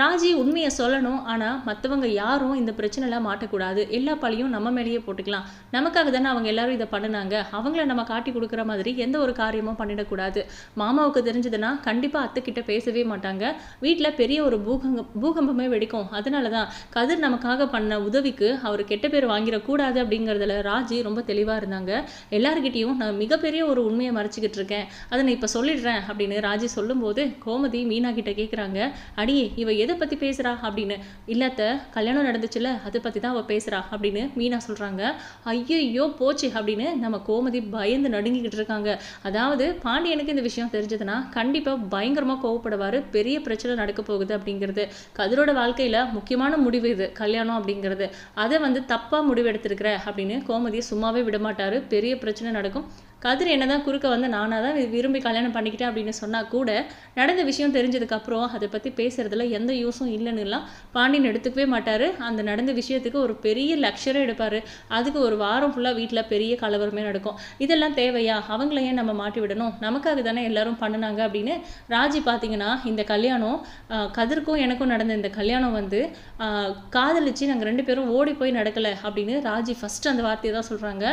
ராஜி உண்மையை சொல்லணும் ஆனால் மற்றவங்க யாரும் இந்த பிரச்சனைலாம் மாட்டக்கூடாது. எல்லா பழியும் நம்ம மேலேயே போட்டுக்கலாம். நமக்காக தானே அவங்க எல்லாரும் இதை பண்ணினாங்க. அவங்கள நம்ம காட்டி கொடுக்குற மாதிரி எந்த ஒரு காரியமும் பண்ணிடக்கூடாது. மாமாவுக்கு தெரிஞ்சதுன்னா கண்டிப்பாக அத்தைக்கிட்ட பேசவே மாட்டாங்க. வீட்டில் பெரிய ஒரு பூகம்பம் பூகம்பமே வெடிக்கும். அதனால தான் கதிர் நமக்காக பண்ண உதவிக்கு அவர் கெட்ட பேர் வாங்கிடக்கூடாது அப்படிங்கிறதுல ராஜி ரொம்ப தெளிவாக இருந்தாங்க. எல்லாருக்கிட்டேயும் நான் மிகப்பெரிய ஒரு உண்மையை மறைச்சிக்கிட்டு இருக்கேன். அதை நான் இப்போ சொல்லிடுறேன் அப்படின்னு ராஜி சொல்லும்போது கோமதி மீனா கிட்ட கேட்குறாங்க அடியே இவ எதை பற்றி பேசுகிறா அப்படின்னு? இல்லாத கல்யாணம் நடந்துச்சுல அதை பற்றி தான் அவள் பேசுகிறா அப்படின்னு மீனா சொல்கிறாங்க ஐயோ போச்சு அப்படின்னு நம்ம கோமதி பயந்து நடுங்கிக்கிட்டு இருக்காங்க. அதாவது பாண்டியனுக்கு இந்த விஷயம் தெரிஞ்சதுன்னா கண்டிப்பாக பயங்கரமாக கோவப்படுவார். பெரிய பிரச்சனை நடக்க போகுது அப்படிங்கிறது. கதிரோட வாழ்க்கையில் முக்கியமான முடிவு இது கல்யாணம் அப்படிங்கிறது. அதை வந்து தப்பாக முடிவெடுத்திருக்கிற அப்படின்னு கோமதியை சும்மாவே விடமாட்டார் பெரிய பிரச்சனை நடக்கும். கதிர் என்னதான் குறுக்க வந்து நானாக தான் விரும்பி கல்யாணம் பண்ணிக்கிட்டேன் அப்படின்னு சொன்னால் கூட நடந்த விஷயம் தெரிஞ்சதுக்கப்புறம் அதை பற்றி பேசுறதுல எந்த யூஸும் இல்லைன்னுலாம் பாண்டியன் எடுத்துக்கவே மாட்டார். அந்த நடந்த விஷயத்துக்கு ஒரு பெரிய லக்ஷரே எடுப்பார். அதுக்கு ஒரு வாரம் ஃபுல்லாக வீட்டில் பெரிய கலவரமே நடக்கும். இதெல்லாம் தேவையா? அவங்கள ஏன் நம்ம மாட்டி விடணும்? நமக்காக தானே எல்லாரும் பண்ணினாங்க அப்படின்னு ராஜி பார்த்தீங்கன்னா இந்த கல்யாணம் கதிர்க்கும் எனக்கும் நடந்த இந்த கல்யாணம் வந்து காதலிச்சு நாங்கள் ரெண்டு பேரும் ஓடி போய் நடக்கலை அப்படின்னு ராஜி ஃபஸ்ட்டு அந்த வார்த்தையை தான் சொல்கிறாங்க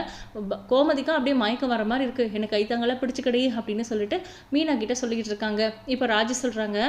கோமதிக்கும் அப்படியே மயக்கம் வர மாதிரி இருக்குது எனக்கு கைத்தாங்களாக பிடிச்சிக்கடி அப்படின்னு சொல்லிட்டு மீனா கிட்ட சொல்லிக்கிட்டு இருக்காங்க. இப்போ ராஜி சொல்கிறாங்க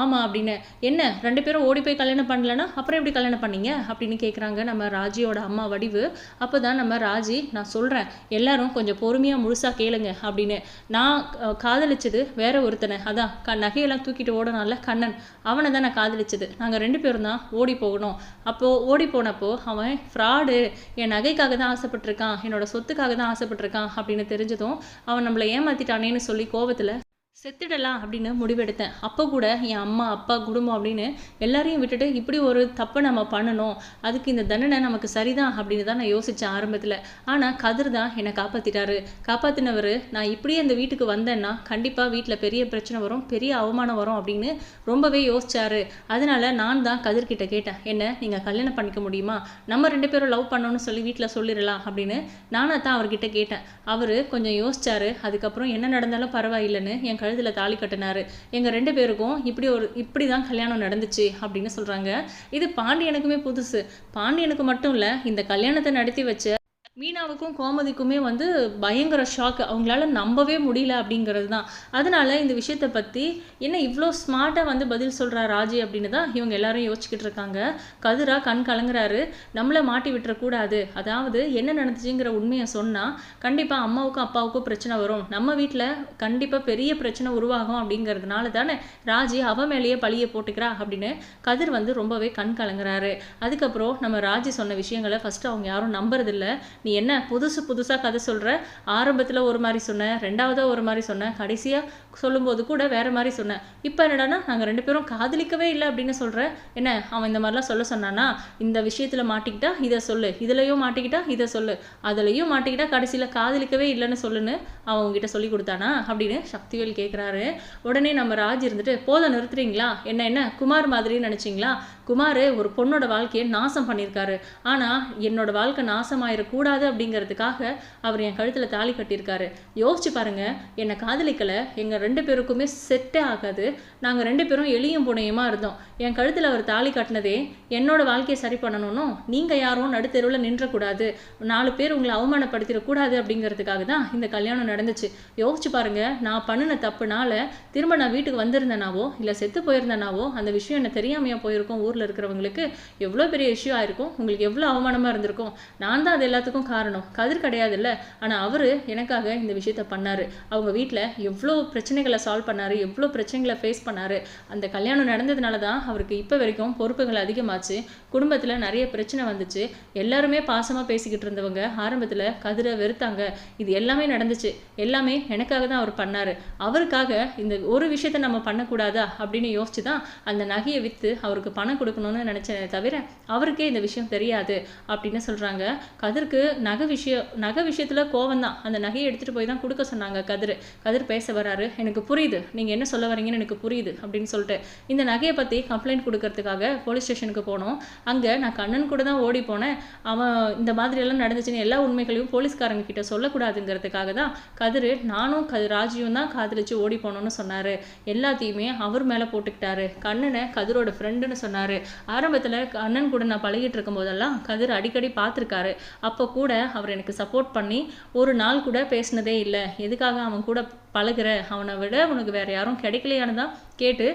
ஆமாம் அப்படின்னு. என்ன? ரெண்டு பேரும் ஓடி போய் கல்யாணம் பண்ணலன்னா அப்புறம் எப்படி கல்யாணம் பண்ணீங்க? அப்படின்னு கேட்குறாங்க நம்ம ராஜியோட அம்மா வடிவு. அப்போ தான் நம்ம ராஜி நான் சொல்கிறேன் எல்லாரும் கொஞ்சம் பொறுமையாக முழுசாக கேளுங்க அப்படின்னு. நான் காதலிச்சது வேற ஒருத்தனை. அதான் க நகையெல்லாம் தூக்கிட்டு ஓடனால கண்ணன். அவனை தான் நான் காதலிச்சது. நாங்கள் ரெண்டு பேரும் தான் ஓடி போகணும். அப்போது ஓடி போனப்போ அவன் ஃப்ராடு என் நகைக்காக தான் ஆசைப்பட்டிருக்கான். என்னோட சொத்துக்காக தான் ஆசைப்பட்டிருக்கான். அப்படின்னு தெரிஞ்சதும் அவன் நம்மளை ஏமாத்திட்டானேன்னு சொல்லி கோபத்தில் செத்துடலாம் அப்படின்னு முடிவெடுத்தேன். அப்போ கூட என் அம்மா அப்பா குடும்பம் அப்படின்னு எல்லாரையும் விட்டுட்டு இப்படி ஒரு தப்பை நம்ம பண்ணணும். அதுக்கு இந்த தண்டனை நமக்கு சரிதான் அப்படின்னு தான் நான் யோசித்தேன் ஆரம்பத்தில். ஆனால் கதிர் தான் என்னை காப்பாற்றிட்டாரு காப்பாற்றினவர் நான் இப்படியே அந்த வீட்டுக்கு வந்தேன்னா கண்டிப்பாக வீட்டில் பெரிய பிரச்சனை வரும் பெரிய அவமானம் வரும் அப்படின்னு ரொம்பவே யோசிச்சாரு. அதனால நான் தான் கதிர்கிட்ட கேட்டேன். என்ன நீங்கள் கல்யாணம் பண்ணிக்க முடியுமா? நம்ம ரெண்டு பேரும் லவ் பண்ணோன்னு சொல்லி வீட்டில் சொல்லிடலாம் அப்படின்னு நானாக தான் அவர்கிட்ட கேட்டேன். அவர் கொஞ்சம் யோசிச்சாரு. அதுக்கப்புறம் என்ன நடந்தாலும் பரவாயில்லைன்னு என் கழுத்தில் தாலி கட்டினாரு. எங்கள் ரெண்டு பேருக்கும் இப்படி ஒரு இப்படி தான் கல்யாணம் நடந்துச்சு அப்படின்னு சொல்கிறாங்க இது பாண்டியனுக்குமே புதுசு. பாண்டியனுக்கு மட்டும் இல்லை இந்த கல்யாணத்தை நடத்தி வச்ச மீனாவுக்கும் கோமதிக்குமே வந்து பயங்கர ஷாக் அவங்களால நம்பவே முடியல அப்படிங்கிறது தான் அதனால இந்த விஷயத்தை பற்றி என்ன இவ்வளோ ஸ்மார்ட்டாக வந்து பதில் சொல்கிறா ராஜி அப்படின்னு தான் இவங்க எல்லாரும் யோசிச்சுக்கிட்டு இருக்காங்க. கதிரா கண் கலங்குறாரு. நம்மளை மாட்டி விட்டுறக்கூடாது அதாவது என்ன நடந்துச்சுங்கிற உண்மையை சொன்னால் கண்டிப்பாக அம்மாவுக்கும் அப்பாவுக்கும் பிரச்சனை வரும். நம்ம வீட்டில் கண்டிப்பாக பெரிய பிரச்சனை உருவாகும் அப்படிங்கிறதுனால தானே ராஜி அவ மேலேயே பழியை போட்டுக்கிறா அப்படின்னு கதிர் வந்து ரொம்பவே கண் கலங்குறாரு. அதுக்கப்புறம் நம்ம ராஜி சொன்ன விஷயங்களை ஃபஸ்ட்டு அவங்க யாரும் நம்புறதில்லை. நீ என்ன புதுசு புதுசாக கதை சொல்கிற ஆரம்பத்தில் ஒரு மாதிரி சொன்னேன் ரெண்டாவதாக ஒரு மாதிரி சொன்ன கடைசியாக சொல்லும்போது கூட வேற மாதிரி சொன்னேன் இப்போ என்னடா நாங்கள் ரெண்டு பேரும் காதலிக்கவே இல்லை அப்படின்னு சொல்கிறேன் என்ன அவன் இந்த மாதிரிலாம் சொல்ல சொன்னானா? இந்த விஷயத்தில் மாட்டிக்கிட்டா இதை சொல்லு. இதுலையும் மாட்டிக்கிட்டா இதை சொல்லு. அதுலேயும் மாட்டிக்கிட்டா கடைசியில் காதலிக்கவே இல்லைன்னு சொல்லுன்னு அவன் உங்ககிட்ட சொல்லி கொடுத்தானா? அப்படின்னு சக்திவேல் கேட்குறாரு உடனே நம்ம ராஜ் இருந்துட்டு போதும் நிறுத்துறீங்களா? என்ன என்ன? குமார் மாதிரி நினச்சிங்களா? குமார் ஒரு பொண்ணோட வாழ்க்கையை நாசம் பண்ணியிருக்காரு. ஆனால் என்னோட வாழ்க்கை நாசமாயிடக்கூடாது அப்படிங்கிறதுக்காக அவர் என் கழுத்தில் தாலி கட்டியிருக்காரு. யோசிச்சு பாருங்கள் என்னை காதலிக்கலை எங்கள் ரெண்டு பேருக்குமே செட்டே ஆகாது. நாங்கள் ரெண்டு பேரும் எளியும் புனையுமா இருந்தோம். என் கழுத்தில் அவர் தாலி கட்டினதே என்னோட வாழ்க்கையை சரி பண்ணணும்னு நீங்கள் யாரும் நடுத்தெருவில் நின்றக்கூடாது. நாலு பேர் உங்களை அவமானப்படுத்திடக்கூடாது அப்படிங்கிறதுக்காக தான் இந்த கல்யாணம் நடந்துச்சு. யோசிச்சு பாருங்கள் நான் பண்ணின தப்புனால திரும்ப நான் வீட்டுக்கு வந்திருந்தேனாவோ இல்லை செத்து போயிருந்தேனாவோ அந்த விஷயம் என்ன தெரியாமையாக போயிருக்கோம் ஊரில் இருக்கிறவங்களுக்கு எவ்வளோ பெரிய இஷ்யூ ஆயிருக்கும் உங்களுக்கு எவ்வளோ அவமானமாக இருந்திருக்கும். நான் தான் அது எல்லாத்துக்கும் காரணம். கதிர் கிடையாதுல்ல. ஆனால் அவர் எனக்காக இந்த விஷயத்த பண்ணார். அவங்க வீட்டில் எவ்வளோ பிரச்சனைகளை சால்வ் பண்ணார் எவ்வளோ பிரச்சனைகளை ஃபேஸ் பண்ணார். அந்த கல்யாணம் நடந்ததுனால தான் அவருக்கு இப்போ வரைக்கும் பொறுப்புகள் அதிகமாச்சு. குடும்பத்தில் நிறைய பிரச்சனை வந்துச்சு. எல்லாருமே பாசமாக பேசிக்கிட்டு இருந்தவங்க ஆரம்பத்தில் கதிரை வெறுத்தாங்க. இது எல்லாமே நடந்துச்சு. எல்லாமே எனக்காக தான் அவர் பண்ணார். அவருக்காக இந்த ஒரு விஷயத்த நம்ம பண்ணக்கூடாதா அப்படின்னு யோசிச்சு தான் அந்த நகையை விற்று அவருக்கு பணம் கொடுக்கணும்னு நினச்சேனே தவிர அவருக்கே இந்த விஷயம் தெரியாது அப்படின்னு சொல்கிறாங்க கதிருக்கு நகை விஷயம் நகை விஷயத்தில் கோவம் தான் அந்த நகையை எடுத்துகிட்டு போய் தான் கொடுக்க சொன்னாங்க கதிர். கதிர் பேச வராரு எனக்கு புரியுது. நீங்கள் என்ன சொல்ல வரீங்கன்னு எனக்கு புரியுது அப்படின்னு சொல்லிட்டு. இந்த நகையை பற்றி கம்ப்ளைண்ட் கொடுக்கறதுக்காக போலீஸ் ஸ்டேஷனுக்கு போனோம். அங்கே நான் கண்ணன் கூட தான் ஓடி போனேன். அவன் இந்த மாதிரியெல்லாம் நடந்துச்சுன்னு எல்லா உண்மைகளையும் போலீஸ்காரங்க கிட்ட சொல்லக்கூடாதுங்கிறதுக்காக தான் கதிர் நானும் கது ராஜியும் தான் காதலிச்சு ஓடி போனோம்னு சொன்னார். எல்லாத்தையுமே அவர் மேலே போட்டுக்கிட்டாரு. கண்ணனை கதிரோட ஃப்ரெண்டுன்னு சொன்னார். ஆரம்பத்தில் அண்ணன் கூட நான் பழகிட்டு இருக்கும் போதெல்லாம் கதிர் அடிக்கடி பார்த்துருக்காரு. அப்போ கூட அவர் எனக்கு சப்போர்ட் பண்ணி ஒரு நாள் கூட பேசினதே இல்லை. எதுக்காக அவன் கூட பழகுற அவனை விட உனக்கு வேறு யாரும் கிடைக்கலையான்னு தான் கேட்டு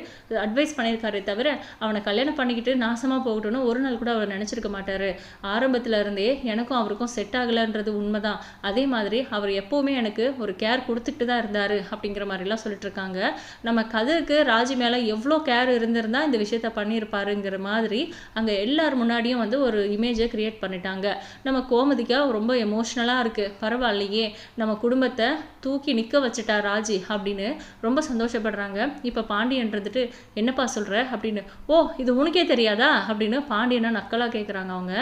அட்வைஸ் பண்ணியிருக்காரே தவிர அவனை கல்யாணம் பண்ணிக்கிட்டு நாசமாக போகட்டும்னு ஒரு நாள் கூட அவர் நினச்சிருக்க மாட்டார். ஆரம்பத்தில் இருந்தே எனக்கும் அவருக்கும் செட் ஆகலைன்றது உண்மை தான் அதே மாதிரி அவர் எப்போவுமே எனக்கு ஒரு கேர் கொடுத்துட்டு தான் இருந்தார் அப்படிங்கிற மாதிரிலாம் சொல்லிட்டு இருக்காங்க நம்ம கதிருக்கு ராஜி மேலே எவ்வளோ கேர் இருந்திருந்தா இந்த விஷயத்த பண்ணியிருப்பாருங்கிற மாதிரி அங்கே எல்லார் முன்னாடியும் வந்து ஒரு இமேஜை கிரியேட் பண்ணிட்டாங்க. நம்ம கோமதிக்கா ரொம்ப எமோஷ்னலாக இருக்குது பரவாயில்லையே நம்ம குடும்பத்தை தூக்கி நிற்க வச்சுட்டா ராஜி அப்படின்னு ரொம்ப சந்தோஷப்படுறாங்க. இப்போ பாண்டியன் இருந்துட்டு என்னப்பா சொல்கிற அப்படின்னு ஓ இது உனக்கே தெரியாதா? அப்படின்னு பாண்டியனை நக்கலாக கேட்குறாங்க அவங்க.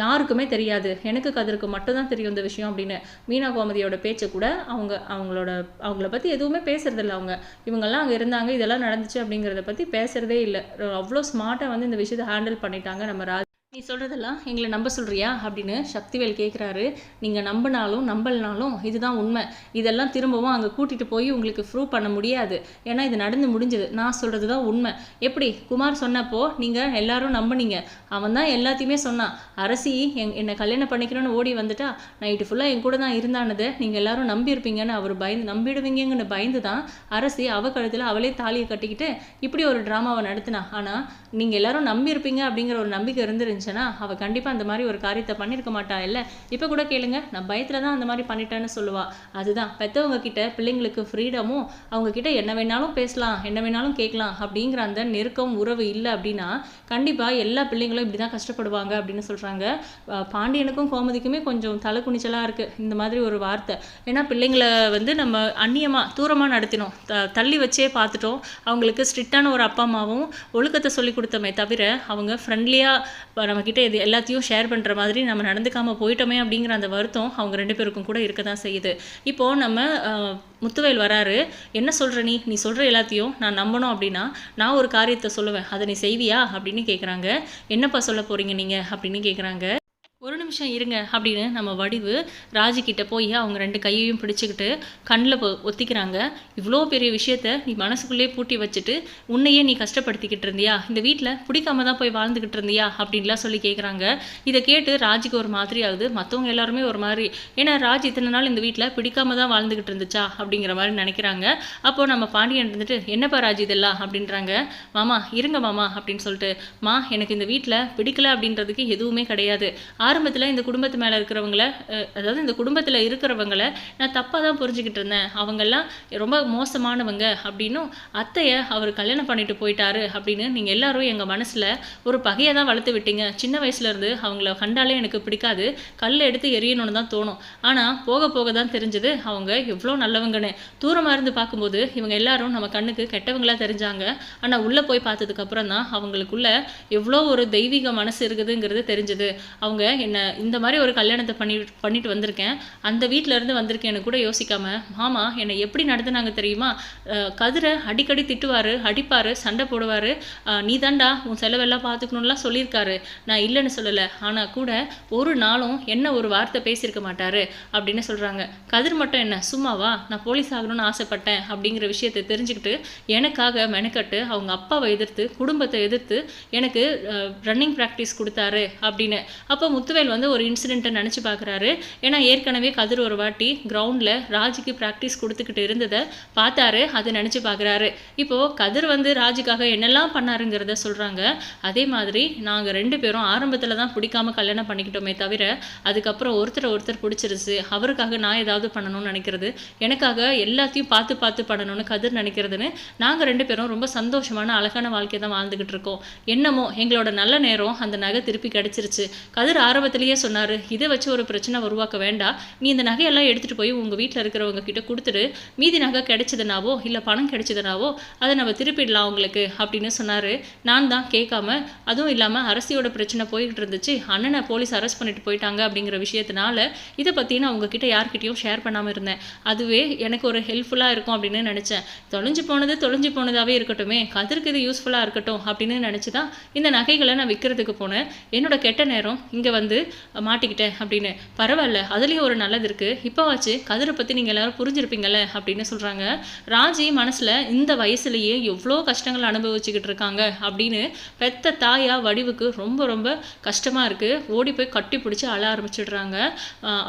யாருக்குமே தெரியாது. எனக்கு கதிருக்கு மட்டும்தான் தெரியும் இந்த விஷயம் அப்படின்னு மீனா கோமதியோட பேச்சை கூட அவங்க அவங்களோட அவங்கள பற்றி எதுவுமே பேசுறதில்ல அவங்க. இவங்கெல்லாம் அங்கே இருந்தாங்க இதெல்லாம் நடந்துச்சு அப்படிங்கிறத பற்றி பேசுறதே இல்லை. அவ்வளோ ஸ்மார்ட்டாக வந்து இந்த விஷயத்தை ஹேண்டில் பண்ணிட்டாங்க நம்ம ராஜ். நீ சொல்கிறதெல்லாம் எங்களை நம்ப சொல்கிறியா அப்படின்னு சக்திவேல் கேட்குறாரு நீங்கள் நம்பினாலும் நம்பலனாலும் இதுதான் உண்மை. இதெல்லாம் திரும்பவும் அங்கே கூட்டிகிட்டு போய் உங்களுக்கு ப்ரூவ் பண்ண முடியாது. ஏன்னா இது நடந்து முடிஞ்சது. நான் சொல்கிறது தான் உண்மை. எப்படி? குமார் சொன்னப்போ நீங்கள் எல்லாரும் நம்பினீங்க. அவன் தான் எல்லாத்தையுமே சொன்னான். அரசி எங் என்னை கல்யாணம் பண்ணிக்கணும்னு ஓடி வந்துட்டா. நைட்டு ஃபுல்லாக என் கூட தான் இருந்தானது. நீங்கள் எல்லாரும் நம்பியிருப்பீங்கன்னு அவர் பயந்து நம்பிடுவீங்கன்னு பயந்து தான் அரசி அவ கழுத்தில் அவளே தாலியை கட்டிக்கிட்டு இப்படி ஒரு ட்ராமாவை நடத்தினா. ஆனால் நீங்கள் எல்லாரும் நம்பியிருப்பீங்க அப்படிங்கிற ஒரு நம்பிக்கை இருந்துச்சுன்னா அவள் கண்டிப்பாக அந்த மாதிரி ஒரு காரியத்தை பண்ணியிருக்க மாட்டா. இல்லை இப்போ கூட கேளுங்க நான் பயத்தில் தான் அந்த மாதிரி பண்ணிட்டேன்னு சொல்லுவா. அதுதான் பெற்றவங்க கிட்ட பிள்ளைங்களுக்கு ஃப்ரீடமும் அவங்க கிட்ட என்ன வேணாலும் பேசலாம் என்ன வேணாலும் கேட்கலாம் அப்படிங்கிற அந்த நெருக்கம் உறவு இல்லை அப்படின்னா கண்டிப்பாக எல்லா பிள்ளைங்களும் இப்படி தான் கஷ்டப்படுவாங்க அப்படின்னு சொல்கிறாங்க பாண்டியனுக்கும் கோமதிக்குமே கொஞ்சம் தலை குனிச்சலாக இருக்குது இந்த மாதிரி ஒரு வார்த்தை. ஏன்னா பிள்ளைங்களை வந்து நம்ம அந்நியமாக தூரமாக நடத்தினோம். த தள்ளி வச்சே பார்த்துட்டோம். அவங்களுக்கு ஸ்ட்ரிக்டான ஒரு அப்பா அம்மாவும் ஒழுக்கத்தை சொல்லி கொடுத்தோமே தவிர அவங்க ஃப்ரெண்ட்லியாக நம்மக்கிட்ட இது எல்லாத்தையும் ஷேர் பண்ணுற மாதிரி நம்ம நடந்துக்காமல் போயிட்டோமே அப்படிங்கிற அந்த வருத்தம் அவங்க ரெண்டு பேருக்கும் கூட இருக்க தான் செய்யுது. இப்போது நம்ம முத்துவேல் வராரு என்ன சொல்கிற நீ? நீ சொல்கிற எல்லாத்தையும் நான் நம்பணும் அப்படின்னா நான் ஒரு காரியத்தை சொல்லுவேன். அதை நீ செய்வியா? அப்படின்னு கேட்குறாங்க என்னப்பா சொல்ல போகிறீங்க நீங்கள் அப்படின்னு கேட்குறாங்க நிமிஷம் இருங்க அப்படின்னு நம்ம வடிவு ராஜிக்கிட்ட கிட்ட போய் அவங்க ரெண்டு கையையும் பிடிச்சிக்கிட்டு கண்ணில் ஒத்திக்கிறாங்க. இவ்வளோ பெரிய விஷயத்த நீ மனசுக்குள்ளே பூட்டி வச்சுட்டு உன்னையே நீ கஷ்டப்படுத்திக்கிட்டு இருந்தியா? இந்த வீட்டில் பிடிக்காம தான் போய் வாழ்ந்துக்கிட்டு இருந்தியா? அப்படின்லாம் சொல்லி கேட்குறாங்க இதை கேட்டு ராஜிக்கு ஒரு மாதிரி ஆகுது மற்றவங்க எல்லாருமே ஒரு மாதிரி. ஏன்னா ராஜ் இத்தனை நாள் இந்த வீட்டில் பிடிக்காம தான் வாழ்ந்துக்கிட்டு இருந்துச்சா? அப்படிங்கிற மாதிரி நினைக்கிறாங்க. அப்போ நம்ம பாண்டியன் இருந்துட்டு என்னப்பா ராஜ் இதெல்லாம்? அப்படின்றாங்க. மாமா இருங்க மாமா அப்படின்னு சொல்லிட்டு மா எனக்கு இந்த வீட்டில் பிடிக்கல அப்படின்றதுக்கு எதுவுமே கிடையாது. ஆரம்பத்தில் இந்த குடும்பத்து மேலே இருக்கிறவங்கள அதாவது இந்த குடும்பத்தில் இருக்கிறவங்கள நான் தப்பாக தான் புரிஞ்சுக்கிட்டு இருந்தேன். அவங்கெல்லாம் ரொம்ப மோசமானவங்க அப்படின்னும் அத்தையை அவர் கல்யாணம் பண்ணிட்டு போயிட்டாரு அப்படின்னு நீங்கள் எல்லாரும் எங்கள் மனசில் ஒரு பகையை தான் வளர்த்து விட்டீங்க. சின்ன வயசுலேருந்து அவங்கள கண்டாலே எனக்கு பிடிக்காது. கல் எடுத்து எரியணும்னு தான் தோணும். ஆனால் போக போக தான் தெரிஞ்சது அவங்க எவ்வளோ நல்லவங்கன்னு. தூரமாக இருந்து பார்க்கும்போது இவங்க எல்லாரும் நம்ம கண்ணுக்கு கெட்டவங்களாக தெரிஞ்சாங்க. ஆனால் உள்ளே போய் பார்த்ததுக்கப்புறம் தான் அவங்களுக்குள்ள எவ்வளோ ஒரு தெய்வீக மனசு இருக்குதுங்கிறது தெரிஞ்சது. அவங்க என்ன இந்த மாதிரி ஒரு கல்யாணத்தை பண்ணி பண்ணிட்டு வந்திருக்கேன். அந்த வீட்டிலேருந்து இருந்து வந்திருக்கேன்னு கூட யோசிக்காமல் மாமா என்னை எப்படி நடத்துனாங்க தெரியுமா? கதிரை அடிக்கடி திட்டுவார் அடிப்பார் சண்டை போடுவார். நீ தாண்டா உன் செலவெல்லாம் பார்த்துக்கணும்லாம் சொல்லியிருக்காரு. நான் இல்லைன்னு சொல்லலை. ஆனால் கூட ஒரு நாளும் என்ன ஒரு வார்த்தை பேசியிருக்க மாட்டார் அப்படின்னு சொல்கிறாங்க கதிர் மட்டும் என்ன சும்மாவா? நான் போலீஸ் ஆகணும்னு ஆசைப்பட்டேன் அப்படிங்கிற விஷயத்தை தெரிஞ்சுக்கிட்டு எனக்காக மெனக்கட்டு அவங்க அப்பாவை எதிர்த்து குடும்பத்தை எதிர்த்து எனக்கு ரன்னிங் ப்ராக்டிஸ் கொடுத்தாரு அப்படின்னு. அப்போ முத்துவேல் வந்து ஒரு இன்சிடெண்ட்டை நினச்சி பார்க்குறாரு ஏன்னா ஏற்கனவே கதிர் ஒரு வாட்டி கிரவுண்டில் ராஜுக்கு ப்ராக்டிஸ் கொடுத்துக்கிட்டு இருந்ததை பார்த்தாரு அதை நினச்சி பார்க்குறாரு இப்போது கதிர் வந்து ராஜுக்காக என்னெல்லாம் பண்ணாருங்கிறத சொல்கிறாங்க அதே மாதிரி நாங்கள் ரெண்டு பேரும் ஆரம்பத்தில் தான் பிடிக்காம கல்யாணம் பண்ணிக்கிட்டோமே தவிர அதுக்கப்புறம் ஒருத்தரை ஒருத்தர் பிடிச்சிருச்சு. அவருக்காக நான் ஏதாவது பண்ணணும்னு நினைக்கிறது. எனக்காக எல்லாத்தையும் பார்த்து பார்த்து பண்ணணும்னு கதிர் நினைக்கிறதுன்னு நாங்கள் ரெண்டு பேரும் ரொம்ப சந்தோஷமான அழகான வாழ்க்கையை தான் வாழ்ந்துக்கிட்டு இருக்கோம். என்னமோ எங்களோட நல்ல நேரம் அந்த நகை திருப்பி கிடச்சிருச்சு. கதிர் ஆரம்பத்தில் ஆரம்பத்திலேயே சொன்னார் இதை வச்சு ஒரு பிரச்சனை உருவாக்க வேண்டாம் நீ இந்த நகையெல்லாம் எடுத்துகிட்டு போய் உங்கள் வீட்டில் இருக்கிறவங்க கிட்ட கொடுத்துட்டு மீதி நகை கிடைச்சதுனாவோ இல்லை பணம் கிடைச்சதுனாவோ அதை நம்ம திருப்பிடலாம் அவங்களுக்கு அப்படின்னு சொன்னார். நான் தான் கேட்காம அதுவும் இல்லாமல் அரசியோட பிரச்சனை போய்கிட்டு இருந்துச்சு. அண்ணனை போலீஸ் அரெஸ்ட் பண்ணிட்டு போயிட்டாங்க அப்படிங்கிற விஷயத்தினால இதை பற்றி நான் உங்ககிட்ட யார்கிட்டயும் ஷேர் பண்ணாமல் இருந்தேன். அதுவே எனக்கு ஒரு ஹெல்ப்ஃபுல்லாக இருக்கும் அப்படின்னு நினச்சேன். தொலைஞ்சு போனது தொலைஞ்சு போனதாகவே இருக்கட்டுமே கதிர்க்கு இது யூஸ்ஃபுல்லாக இருக்கட்டும் அப்படின்னு நினச்சி தான் இந்த நகைகளை நான் விற்கிறதுக்கு போனேன். என்னோட கெட்ட நேரம் இங்கே வந்து மாட்டிக்கிட்டேன் அப்படின்னு. பரவாயில்ல அதுலேயும் ஒரு நல்லது இருக்குது இப்போவாச்சு கதிரை பற்றி நீங்கள் எல்லாரும் புரிஞ்சிருப்பீங்கல்ல அப்படின்னு சொல்கிறாங்க ராஜி மனசில் இந்த வயசுலேயே எவ்வளோ கஷ்டங்கள் அனுபவிச்சுக்கிட்டு இருக்காங்க அப்படின்னு பெத்த தாயா வடிவுக்கு ரொம்ப ரொம்ப கஷ்டமாக இருக்குது ஓடி போய் கட்டி பிடிச்சி அழ ஆரம்பிச்சிடுறாங்க.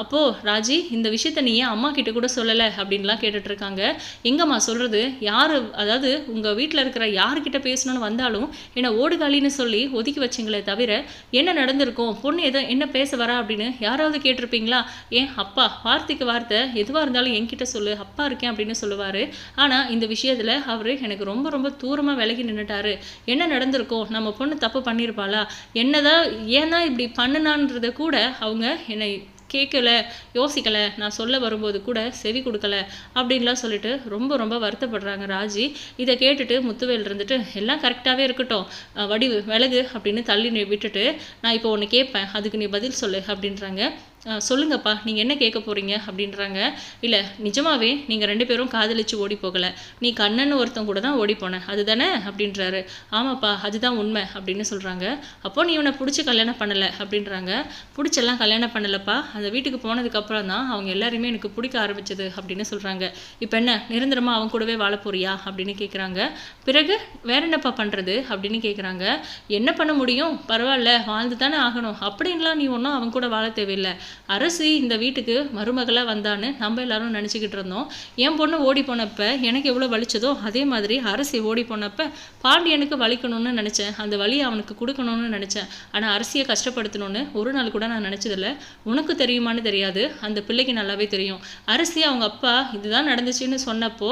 அப்போது ராஜி இந்த விஷயத்த நீ ஏன் அம்மா கிட்ட கூட சொல்லலை அப்படின்லாம் கேட்டுட்ருக்காங்க எங்கம்மா சொல்கிறது யார் அதாவது உங்கள் வீட்டில் இருக்கிற யார்கிட்ட பேசணும்னு வந்தாலும் என்னை ஓடுகாலின்னு சொல்லி ஒதுக்கி வச்சிங்களே தவிர என்ன நடந்திருக்கும்? பொண்ணு எதை என்ன பேச வரா அப்படின்னு யாராவது கேட்டிருப்பீங்களா? ஏன் அப்பா வார்த்தைக்கு வார்த்தை எதுவாக இருந்தாலும் என்கிட்ட சொல்லு அப்பா இருக்கேன் அப்படின்னு சொல்லுவார். ஆனால் இந்த விஷயத்தில் அவர் எனக்கு ரொம்ப ரொம்ப தூரமாக விலகி நின்றுட்டாரு என்ன நடந்திருக்கும் நம்ம பொண்ணு தப்பு பண்ணியிருப்பாளா என்னதான் ஏன் தான் இப்படி பண்ணுனான்றதை கூட அவங்க என்னை கேட்கல யோசிக்கலை நான் சொல்ல வரும்போது கூட செவி கொடுக்கல அப்படின்லாம் சொல்லிட்டு ரொம்ப ரொம்ப வருத்தப்படுறாங்க ராஜி. இதை கேட்டுட்டு முத்துவேல் இருந்துட்டு எல்லாம் கரெக்டாகவே இருக்கட்டும். வடிவு விலகு அப்படின்னு தள்ளி விட்டுட்டு நான் இப்போ ஒன்று கேட்பேன் அதுக்கு நீ பதில் சொல்லு அப்படின்றாங்க. சொல்லுங்கப்பா நீங்கள் என்ன கேட்க போகிறீங்க அப்படின்றாங்க. இல்லை நிஜமாவே நீங்கள் ரெண்டு பேரும் காதலிச்சு ஓடி போகலை. நீ கண்ணன் ஒருத்தன் கூட தான் ஓடி போன. அதுதானே? அப்படின்றாரு. ஆமாப்பா அதுதான் உண்மை அப்படின்னு சொல்கிறாங்க அப்போ நீ இவனை பிடிச்சி கல்யாணம் பண்ணலை அப்படின்றாங்க. பிடிச்செல்லாம் கல்யாணம் பண்ணலப்பா. அந்த வீட்டுக்கு போனதுக்கப்புறம் தான் அவங்க எல்லாருமே எனக்கு பிடிக்க ஆரம்பிச்சது அப்படின்னு சொல்கிறாங்க இப்போ என்ன நிரந்தரமாக அவன் கூடவே வாழ போறியா அப்படின்னு கேட்குறாங்க பிறகு வேற என்னப்பா பண்ணுறது அப்படின்னு கேட்குறாங்க என்ன பண்ண முடியும்? பரவாயில்ல வாழ்ந்து தானே ஆகணும். அப்படின்லாம் நீ ஒன்றும் அவன் கூட வாழ தேவையில்லை. அரசு இந்த வீட்டுக்கு மருமகளாக வந்தான்னு நம்ம எல்லாரும் நினச்சிக்கிட்டு இருந்தோம். என் பொண்ணு ஓடி போனப்ப எனக்கு எவ்வளோ வலிச்சதோ அதே மாதிரி அரசி ஓடி போனப்ப பாண்டியனுக்கு வலிக்கணும்னு நினச்சேன். அந்த வழியை அவனுக்கு கொடுக்கணும்னு நினச்சேன். ஆனால் அரசியை கஷ்டப்படுத்தணும்னு ஒரு நாள் கூட நான் நினச்சதில்ல. உனக்கு தெரியுமான்னு தெரியாது. அந்த பிள்ளைக்கு நல்லாவே தெரியும். அரசி அவங்க அப்பா இதுதான் நடந்துச்சுன்னு சொன்னப்போ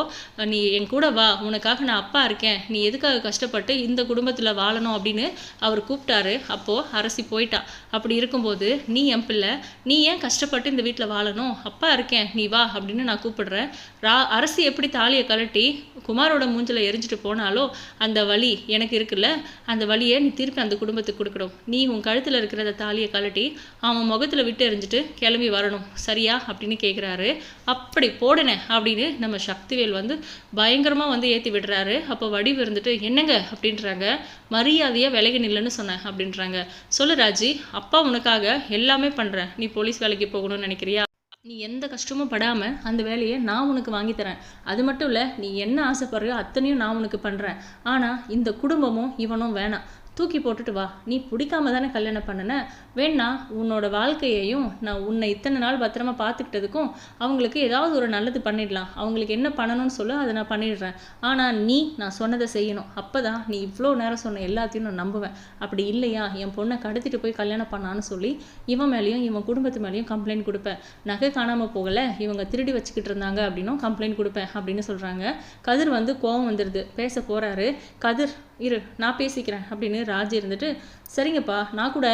நீ என் கூட வா. உனக்காக நான் அப்பா இருக்கேன். நீ எதுக்காக கஷ்டப்பட்டு இந்த குடும்பத்தில் வாழணும்? அப்படின்னு அவர் கூப்பிட்டாரு. அப்போது அரசி போயிட்டா. அப்படி இருக்கும்போது நீ என் பிள்ளை. நீ நீ ஏன் கஷ்டப்பட்டு இந்த வீட்டில் வாழணும்? அப்பா இருக்கேன் நீ வா அப்படின்னு நான் கூப்பிடுறேன். ரா அரசு எப்படி தாலியை கழட்டி குமாரோட மூஞ்சில் எரிஞ்சிட்டு போனாலோ அந்த வழி எனக்கு இருக்குல்ல அந்த வழியை நீ திருப்பி அந்த குடும்பத்துக்கு கொடுக்கணும். நீ உன் கழுத்தில் இருக்கிற அந்த தாலியை கழட்டி அவன் முகத்தில் விட்டு எரிஞ்சிட்டு கிளம்பி வரணும். சரியா? அப்படின்னு கேட்குறாரு அப்படி போடுனேன் அப்படின்னு நம்ம சக்திவேல் வந்து பயங்கரமாக வந்து ஏற்றி விடுறாரு. அப்போ வடிவு இருந்துட்டு என்னங்க? அப்படின்றாங்க. மரியாதையாக விலகி நில்லுன்னு சொன்னேன் அப்படின்றாங்க. சொல்லு ராஜி அப்பா உனக்காக எல்லாமே பண்ணுறேன் நீ போலீஸ் வேலைக்கு போகணும்னு நினைக்கிறியா? நீ எந்த கஷ்டமும் படாமல் அந்த வேலையை நான் உனக்கு வாங்கித்தரேன் அது மட்டும் இல்லை நீ என்ன ஆசைப்படுறியோ அத்தனையும் நான் உனக்கு பண்ணுறேன் ஆனால் இந்த குடும்பமும் இவனும் வேணாம். தூக்கி போட்டுட்டு வா. நீ பிடிக்காம தானே கல்யாணம் பண்ணின? வேணா உன்னோட வாழ்க்கையையும் நான் உன்னை இத்தனை நாள் பத்திரமா பார்த்துக்கிட்டதுக்கும் அவங்களுக்கு ஏதாவது ஒரு நல்லது பண்ணிடலாம். அவங்களுக்கு என்ன பண்ணணும்னு சொல்லு அதை நான் பண்ணிடுறேன். ஆனால் நீ நான் சொன்னதை செய்யணும். அப்போ தான் நீ இவ்வளோ நேரம் சொன்ன எல்லாத்தையும் நான் நம்புவேன். அப்படி இல்லையா? என் பொண்ணை கடத்திட்டு போய் கல்யாணம் பண்ணான்னு சொல்லி இவன் மேலேயும் இவன் குடும்பத்து மேலேயும் கம்ப்ளைண்ட் கொடுப்பேன். நகை காணாமல் போகலை இவங்க திருடி வச்சுக்கிட்டு இருந்தாங்க அப்படின்னும் கம்ப்ளைண்ட் கொடுப்பேன் அப்படின்னு சொல்கிறாங்க கதிர் வந்து கோவம் வந்துடுது பேச போகிறாரு கதிர் இரு நான் பேசிக்கிறேன் அப்படின்னு ராஜ் இருந்துட்டு சரிங்கப்பா நான் கூட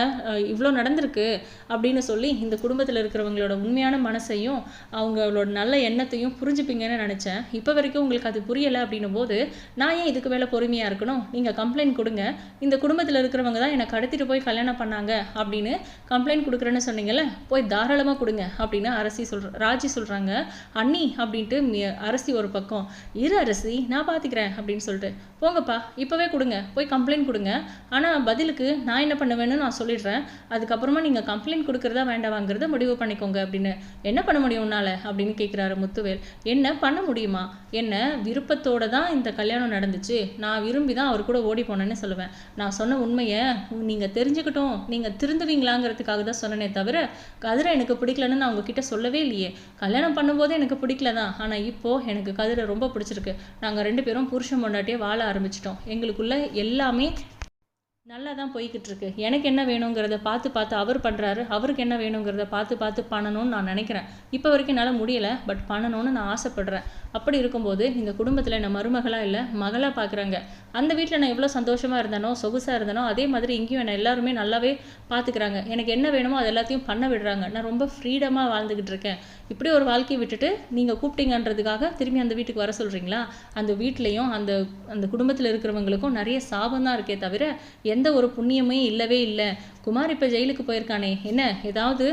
இவ்வளோ நடந்திருக்கு அப்படின்னு சொல்லி இந்த குடும்பத்தில் இருக்கிறவங்களோட உண்மையான மனசையும் அவங்களோட நல்ல எண்ணத்தையும் புரிஞ்சுப்பீங்கன்னு நினச்சேன். இப்போ வரைக்கும் உங்களுக்கு அது புரியலை அப்படின்னும் போது நான் ஏன் இதுக்கு மேலே பொறுமையாக இருக்கணும்? நீங்கள் கம்ப்ளைண்ட் கொடுங்க. இந்த குடும்பத்தில் இருக்கிறவங்க தான் என்னை கடத்திட்டு போய் கல்யாணம் பண்ணாங்க அப்படின்னு கம்ப்ளைண்ட் கொடுக்குறேன்னு சொன்னீங்கல்ல போய் தாராளமாக கொடுங்க அப்படின்னு அரசி சொல்கிற ராஜி சொல்கிறாங்க அண்ணி அப்படின்ட்டு அரசி ஒரு பக்கம். இரு அரசி நான் பார்த்துக்கிறேன் அப்படின்னு சொல்லிட்டு. போங்கப்பா இப்போவே கொடுங்க போய் கம்ப்ளைண்ட் கொடுங்க. ஆனால் பதிலுக்கு நான் என்ன பண்ணுவேன்னு நான் சொல்லிடுறேன். அதுக்கப்புறமா நீங்கள் கம்ப்ளைண்ட் கொடுக்குறதா வேண்டாம்ங்கிறத முடிவு பண்ணிக்கோங்க அப்படின்னு. என்ன பண்ண முடியும் உன்னால்? அப்படின்னு கேட்குறாரு முத்துவேல். என்ன பண்ண முடியுமா? என்ன விருப்பத்தோடு தான் இந்த கல்யாணம் நடந்துச்சு. நான் விரும்பி தான் அவர் கூட ஓடி போனேன்னு சொல்லுவேன். நான் சொன்ன உண்மையை நீங்கள் தெரிஞ்சுக்கிட்டோம். நீங்கள் திருந்துவீங்களாங்கிறதுக்காக தான் சொன்னனே தவிர கதிரை எனக்கு பிடிக்கலன்னு நான் உங்ககிட்ட சொல்லவே இல்லையே. கல்யாணம் பண்ணும்போது எனக்கு பிடிக்கல தான். ஆனால் இப்போது எனக்கு கதிரை ரொம்ப பிடிச்சிருக்கு. நாங்கள் ரெண்டு பேரும் புருஷன் பொண்டாட்டியே வாழ ஆரம்பிச்சிட்டோம். எங்களுக்குள்ள எல்லாமே நல்லா தான் போய்கிட்டு இருக்கு எனக்கு என்ன வேணுங்கிறத பார்த்து பார்த்து அவர் பண்ணுறாரு அவருக்கு என்ன வேணுங்கிறத பார்த்து பார்த்து பண்ணணும்னு நான் நினைக்கிறேன். இப்போ வரைக்கும் என்னால் முடியலை பட் பண்ணணும்னு நான் ஆசைப்படுறேன். அப்படி இருக்கும்போது இந்த குடும்பத்தில் என்ன மருமகளாக இல்லை மகளாக பார்க்குறாங்க அந்த வீட்டில் நான் எவ்வளோ சந்தோஷமாக இருந்தனோ சொகுசாக இருந்தனோ அதே மாதிரி இங்கேயும் என்னை எல்லாருமே நல்லாவே பார்த்துக்கிறாங்க எனக்கு என்ன வேணுமோ அது எல்லாத்தையும் பண்ண விடுறாங்க. நான் ரொம்ப ஃப்ரீடமாக வாழ்ந்துக்கிட்டு இருக்கேன் இப்படி ஒரு வாழ்க்கையை விட்டுட்டு நீங்கள் கூப்பிட்டீங்கன்றதுக்காக திரும்பி அந்த வீட்டுக்கு வர சொல்கிறீங்களா அந்த வீட்லேயும் அந்த அந்த குடும்பத்தில் இருக்கிறவங்களுக்கும் நிறைய சாபம் தான் இருக்கே தவிர எந்த ஒரு புண்ணியமே இல்லவே இல்லை. குமார் இப்போ ஜெயிலுக்கு போயிருக்கானே என்ன? ஏதாவது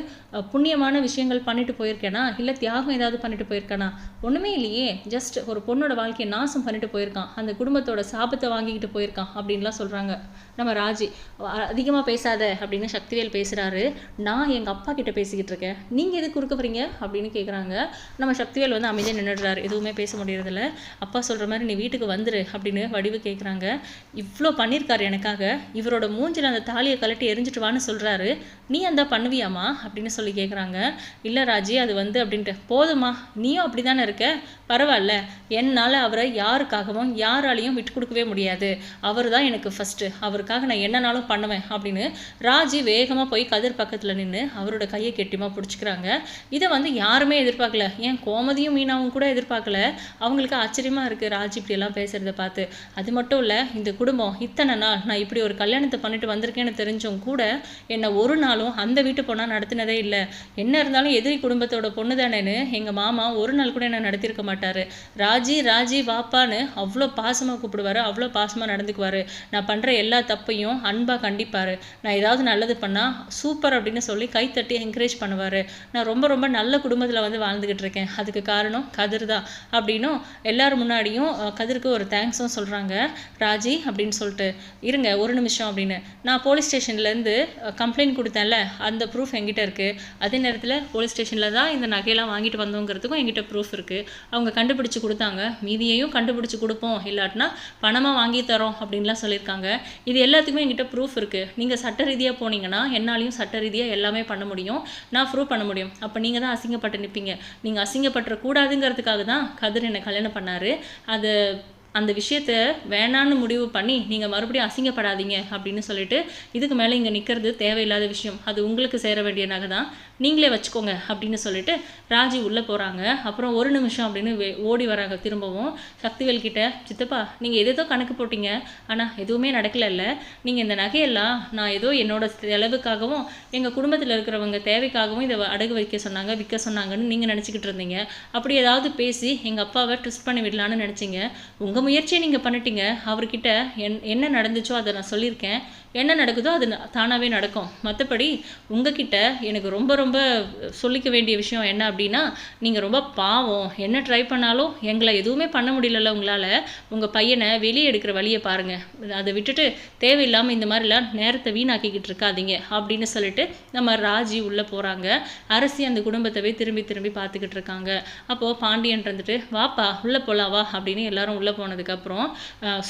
புண்ணியமான விஷயங்கள் பண்ணிட்டு போயிருக்கேனா? இல்லை தியாகம் ஏதாவது பண்ணிட்டு போயிருக்கானா? ஒன்றுமே இல்லையே. ஜஸ்ட் ஒரு பொண்ணோட வாழ்க்கையை நாசம் பண்ணிட்டு போயிருக்கான். அந்த குடும்பத்தோட சாபத்தை வாங்கிக்கிட்டு போயிருக்கான் அப்படின்லாம் சொல்கிறாங்க நம்ம ராஜி அதிகமாக பேசாத அப்படின்னு சக்திவேல் பேசுகிறாரு நான் எங்கள் அப்பா கிட்ட பேசிக்கிட்டு இருக்கேன். நீங்கள் எதுக்கு குறுக்க போகிறீங்க அப்படின்னு கேட்குறாங்க நம்ம சக்திவேல் வந்து அமைதியாக நின்றுடுறாரு எதுவுமே பேச முடியறதில்ல. அப்பா சொல்கிற மாதிரி நீ வீட்டுக்கு வந்துரு அப்படின்னு வடிவு கேட்குறாங்க இவ்வளோ பண்ணியிருக்காரு எனக்காக. இவரோட மூஞ்சில் அந்த தாலியை கலட்டி எரிஞ்சிட்டு வான்னு சொல்கிறாரு நீ அந்த பண்ணுவியாமா அப்படின்னு சொல்லி கேட்குறாங்க இல்லை ராஜி அது வந்து அப்படின்ட்டு போதுமா நீயும் அப்படி தானே இருக்க? பரவாயில்ல. என்னால் அவரை யாருக்காகவும் யாராலையும் விட்டு கொடுக்கவே முடியாது. அவர் தான் எனக்கு ஃபஸ்ட்டு அவருக்காக நான் என்னனாலும் பண்ணுவேன் அப்படின்னு ராஜி வேகமாக போய் கதிர் பக்கத்தில் நின்று அவரோட கையை கெட்டியமாக பிடிச்சிக்கிறாங்க. இதை வந்து யாருமே எதிர்பார்க்கல. ஏன் கோமதியும் மீனாவும் கூட எதிர்பார்க்கல. அவங்களுக்கு ஆச்சரியமாக இருக்குது ராஜி இப்படியெல்லாம் பேசுகிறத பார்த்து. அது மட்டும் இல்லை இந்த குடும்பம் இத்தனை நாள் நான் இப்படி ஒரு கல்யாணத்தை பண்ணிட்டு வந்திருக்கேன்னு தெரிஞ்சும் கூட என்னை ஒரு நாளும் அந்த வீட்டு பொண்ணாக நடத்தினதே இல்லை. என்ன இருந்தாலும் எதிரி குடும்பத்தோட பொண்ணு தானேன்னு எங்கள் மாமா ஒரு நாள் கூட என்னை நடத்தியிருக்க மாட்டார். ராஜி ராஜி வாப்பான்னு அவ்வளோ பாசமாக கூப்பிடுவாரு அவ்வளோ பாசமாக நடந்துக்குவார். நான் பண்ணுற எல்லா தப்பையும் அன்பாக கண்டிப்பார். நான் ஏதாவது நல்லது பண்ணால் சூப்பர் அப்படின்னு சொல்லி கைத்தட்டி என்கரேஜ் பண்ணுவார். நான் ரொம்ப ரொம்ப நல்ல குடும்பத்தில் வந்து வாழ்ந்துக்கிட்டு இருக்கேன். அதுக்கு காரணம் கதிர் தான். அப்படின்னும் எல்லாரும் முன்னாடியும் கதிருக்கு ஒரு தேங்க்ஸும் சொல்கிறாங்க ராஜி அப்படின்னு சொல்லிட்டு இருங்க ஒரு நிமிஷம் அப்படின்னு. நான் போலீஸ் ஸ்டேஷன்லேருந்து கம்ப்ளைண்ட் கொடுத்தேன்ல அந்த ப்ரூஃப் எங்கிட்ட இருக்குது அதே நேரத்தில் போலீஸ் ஸ்டேஷனில் தான் இந்த நகையெல்லாம் வாங்கிட்டு வந்தோங்கிறதுக்கும் என்கிட்ட ப்ரூஃப் இருக்குது அவங்க கண்டுபிடிச்சி கொடுத்தாங்க. மீதியையும் கண்டுபிடிச்சி கொடுப்போம். இல்லாட்டினா பணமாக வாங்கி தரோம் அப்படின்லாம் சொல்லியிருக்காங்க. இது எல்லாத்துக்குமே எங்கிட்ட ப்ரூஃப் இருக்குது நீங்கள் சட்ட ரீதியாக போனீங்கன்னா என்னாலையும் சட்ட ரீதியாக எல்லாமே பண்ண முடியும். நான் ப்ரூவ் பண்ண முடியும். அப்போ நீங்கள் தான் அசிங்கப்பட்டு நிற்பீங்க நீங்கள் அசிங்கப்பட்டுற கூடாதுங்கிறதுக்காக தான் கதிர் என்னை கல்யாணம் பண்ணார். அது அந்த விஷயத்த வேணான்னு முடிவு பண்ணி நீங்கள் மறுபடியும் அசிங்கப்படாதீங்க அப்படின்னு சொல்லிட்டு இதுக்கு மேலே இங்கே நிற்கிறது தேவையில்லாத விஷயம். அது உங்களுக்கு சேர வேண்டிய நகை தான். நீங்களே வச்சுக்கோங்க அப்படின்னு சொல்லிட்டு ராஜி உள்ளே போகிறாங்க அப்புறம் ஒரு நிமிஷம் அப்படின்னு ஓடி வராங்க. திரும்பவும் சக்திவேல் கிட்ட சித்தப்பா நீங்கள் எதேதோ கணக்கு போட்டீங்க. ஆனால் எதுவுமே நடக்கலைல்ல. நீங்கள் இந்த நகையெல்லாம் நான் ஏதோ என்னோட செலவுக்காகவும் எங்கள் குடும்பத்தில் இருக்கிறவங்க தேவைக்காகவும் இதை அடகு வைக்க சொன்னாங்க விற்க சொன்னாங்கன்னு நீங்கள் நினச்சிக்கிட்டு இருந்தீங்க. அப்படி ஏதாவது பேசி எங்கள் அப்பாவை ட்விஸ்ட் பண்ணி விடலான்னு நினச்சிங்க. உங்கள் முயற்சியை நீங்கள் பண்ணிட்டீங்க. அவர்கிட்ட என் என்ன நடந்துச்சோ அதை நான் சொல்லியிருக்கேன். என்ன நடக்குதோ அது ந- தானாகவே நடக்கும். மற்றபடி உங்ககிட்ட எனக்கு ரொம்ப ரொம்ப சொல்லிக்க வேண்டிய விஷயம் என்ன அப்படின்னா நீங்கள் ரொம்ப பாவம். என்ன ட்ரை பண்ணாலும் எங்களை எதுவுமே பண்ண முடியலல்ல உங்களால். உங்கள் பையனை வெளியே எடுக்கிற வழியை பாருங்கள் அதை விட்டுட்டு தேவையில்லாமல் இந்த மாதிரிலாம் நேரத்தை வீணாக்கிக்கிட்டு இருக்காதீங்க அப்படின்னு சொல்லிட்டு நம்ம ராஜி உள்ளே போகிறாங்க அரசி அந்த குடும்பத்தவே திரும்பி திரும்பி பார்த்துக்கிட்டு இருக்காங்க. அப்போது பாண்டியன் இருந்துட்டு வாப்பா உள்ளே போகலாம் வா அப்படின்னு எல்லாரும் உள்ளே போனதுக்கப்புறம்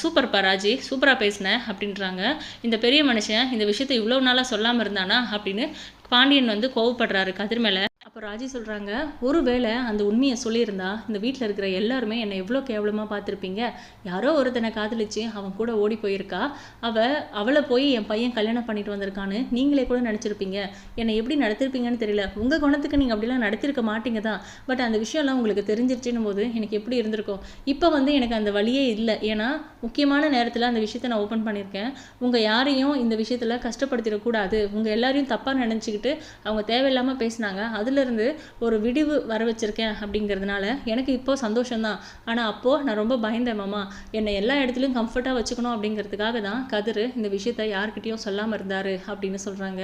சூப்பர் பா ராஜி சூப்பராக பேசினேன் அப்படின்றாங்க. இந்த பெரிய மனுஷன் இந்த விஷயத்தை இவ்வளோ நாளாக சொல்லாமல் இருந்தானா அப்படின்னு பாண்டியன் வந்து கோவப்படுறாரு கதிர் மேலே. அப்போ ராஜி சொல்கிறாங்க ஒருவேளை அந்த உண்மையை சொல்லியிருந்தா இந்த வீட்டில் இருக்கிற எல்லாருமே என்னை எவ்வளோ கேவலமாக பார்த்துருப்பீங்க? யாரோ ஒருத்தனை காதலிச்சு அவன் கூட ஓடி போயிருக்கா? அவள் அவளை போய் என் பையன் கல்யாணம் பண்ணிட்டு வந்திருக்கான்னு நீங்களே கூட நினச்சிருப்பீங்க. என்னை எப்படி நடத்திருப்பீங்கன்னு தெரியல. உங்கள் குணத்துக்கு நீங்கள் அப்படிலாம் நடத்திருக்க மாட்டீங்க தான். பட் அந்த விஷயம்லாம் உங்களுக்கு தெரிஞ்சிருச்சுன்னும் போது எனக்கு எப்படி இருந்திருக்கும்? இப்போ வந்து எனக்கு அந்த வழியே இல்லை. ஏன்னா முக்கியமான நேரத்தில் அந்த விஷயத்தை நான் ஓப்பன் பண்ணியிருக்கேன். உங்கள் யாரையும் இந்த விஷயத்தில் கஷ்டப்படுத்திடக்கூடாது. உங்கள் எல்லாரையும் தப்பாக நினச்சிக்கிட்டு அவங்க தேவையில்லாமல் பேசினாங்க. அதில் அதுலேருந்து ஒரு விடிவு வர வச்சுருக்கேன் அப்படிங்கிறதுனால எனக்கு இப்போ சந்தோஷம்தான். ஆனால் அப்போது நான் ரொம்ப பயந்தேன் மாமா. என்னை எல்லா இடத்துலையும் கம்ஃபர்ட்டாக வச்சுக்கணும் அப்படிங்கிறதுக்காக தான் கதிர் இந்த விஷயத்த யாருக்கிட்டேயும் சொல்லாமல் இருந்தார் அப்படின்னு சொல்கிறாங்க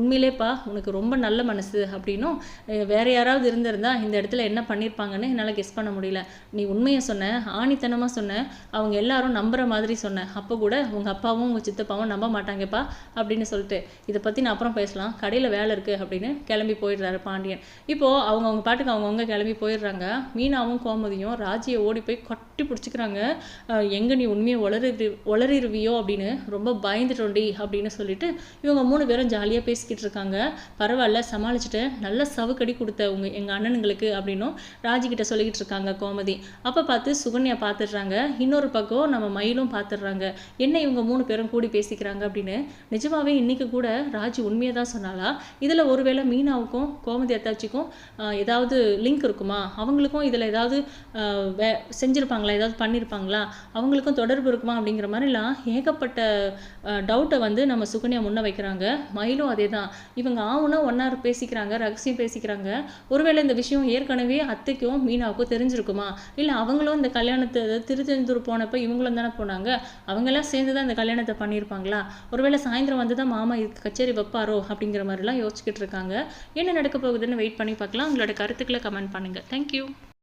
உண்மையிலேப்பா உனக்கு ரொம்ப நல்ல மனசு அப்படின்னும் வேறு யாராவது இருந்திருந்தா இந்த இடத்துல என்ன பண்ணியிருப்பாங்கன்னு என்னால் கெஸ் பண்ண முடியல. நீ உண்மையை சொன்ன ஆணித்தனமாக சொன்ன அவங்க எல்லாரும் நம்புகிற மாதிரி சொன்ன. அப்போ கூட உங்கள் அப்பாவும் உங்கள் சித்தப்பாவும் நம்ப மாட்டாங்கப்பா அப்படின்னு சொல்லிட்டு. இதை பற்றி நான் அப்புறம் பேசலாம். கடையில் வேலை இருக்குது அப்படின்னு கிளம்பி போயிடுறாரு பாண்டியன். அப்படின்னு. இப்போது அவங்க அவங்க பாட்டுக்கு அவங்கவுங்க கிளம்பி போயிடுறாங்க. மீனாவும் கோமதியும் ராஜியை ஓடி போய் கட்டி பிடிச்சிக்கிறாங்க. எங்கே நீ உண்மையை உளறி உளறிடுவியோ அப்படின்னு ரொம்ப பயந்துட்டோண்டி அப்படின்னு சொல்லிட்டு இவங்க மூணு பேரும் ஜாலியாக பேசிக்கிட்டு இருக்காங்க. பரவாயில்ல சமாளிச்சுட்டு நல்ல சவுக்கடி கொடுத்த உங்க எங்கள் அண்ணனுங்களுக்கு அப்படின்னும் ராஜிக்கிட்ட சொல்லிக்கிட்டு இருக்காங்க கோமதி. அப்போ பார்த்து சுகன்யா பார்த்துடுறாங்க இன்னொரு பக்கம் நம்ம மயிலும் பார்த்துடுறாங்க என்ன இவங்க மூணு பேரும் கூடி பேசிக்கிறாங்க அப்படின்னு. நிஜமாவே இன்னைக்கு கூட ராஜி உண்மையை தான் சொன்னாலா இதில் ஒருவேளை மீனாவுக்கும் கோமதி அத்தாச்சிக்கும் ஏதாவது லிங்க் இருக்குமா? அவங்களுக்கும் இதில் ஏதாவது வே செஞ்சுருப்பாங்களா? ஏதாவது பண்ணியிருப்பாங்களா அவங்களுக்கும் தொடர்பு இருக்குமா? அப்படிங்கிற மாதிரிலாம் ஏகப்பட்ட டவுட்டை வந்து நம்ம சுகன்யா முன்ன வைக்கிறாங்க. மயிலும் அதே தான் இவங்க ஆவுனா ஒன்றா பேசிக்கிறாங்க ரகசியம் பேசிக்கிறாங்க. ஒருவேளை இந்த விஷயம் ஏற்கனவே அத்தைக்கும் மீனாவுக்கும் தெரிஞ்சிருக்குமா? இல்லை அவங்களும் இந்த கல்யாணத்தை திருச்செந்தூர் போனப்போ இவங்களும் தானே போனாங்க? அவங்கெல்லாம் சேர்ந்து தான் இந்த கல்யாணத்தை பண்ணியிருப்பாங்களா ஒருவேளை சாயந்தரம் வந்து தான் மாமா இது கச்சேரி வைப்பாரோ? அப்படிங்கிற மாதிரிலாம் யோசிச்சுக்கிட்டு இருக்காங்க. என்ன நடக்க போகுதுன்னு வெயிட் பண்ணி பார்க்கலாம். உங்களோட கருத்துக்களை கமெண்ட் பண்ணுங்கள் தேங்க்யூ